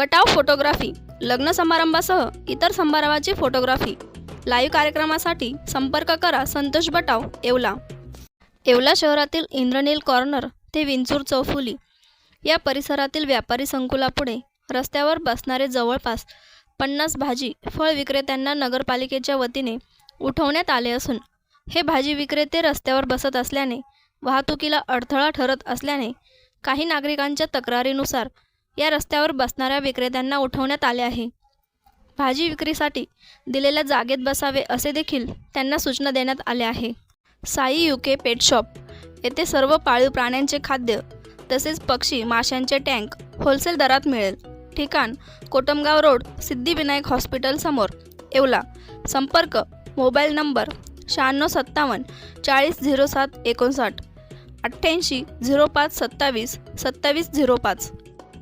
बटाव photography लग्न समारंभासह इतर समारंभाची photography. Live कार्यक्रमासाठी संपर्क करा संतोष बटाव येवला. येवला शहरातील इंद्रनील कॉर्नर ते विंचूर चौफुली. या परिसरातील व्यापारी संकुलापुढे रस्त्यावर बसणारे जवळपास पन्नास भाजी फळ विक्रेत्यांना नगरपालिकेच्या वतीने उठवण्यात आले असून हे भाजी विक्रेते रस्त्यावर बसत असल्याने वाहतुकीला अडथळा ठरत असल्याने काही नागरिकांच्या तक्रारीनुसार या रस्त्यावर बसणाऱ्या विक्रेत्यांना उठवण्यात आले आहे. भाजी विक्रीसाठी दिलेल्या जागेत बसावे असे देखील त्यांना सूचना देण्यात आल्या आहे. Sai U K pet shop. येथे सर्व पाळीव प्राण्यांचे खाद्य तसेच पक्षी माशांचे टँक होलसेल दरात मिळेल. ठिकाण कोटमगाव रोड सिद्धिविनायक हॉस्पिटलसमोर येवला. संपर्क मोबाईल नंबर शहाण्णव सत्तावन्न चाळीस झिरो सात एकोणसाठ अठ्ठ्याऐंशी झिरो पाच सत्तावीस सत्तावीस झिरो पाच.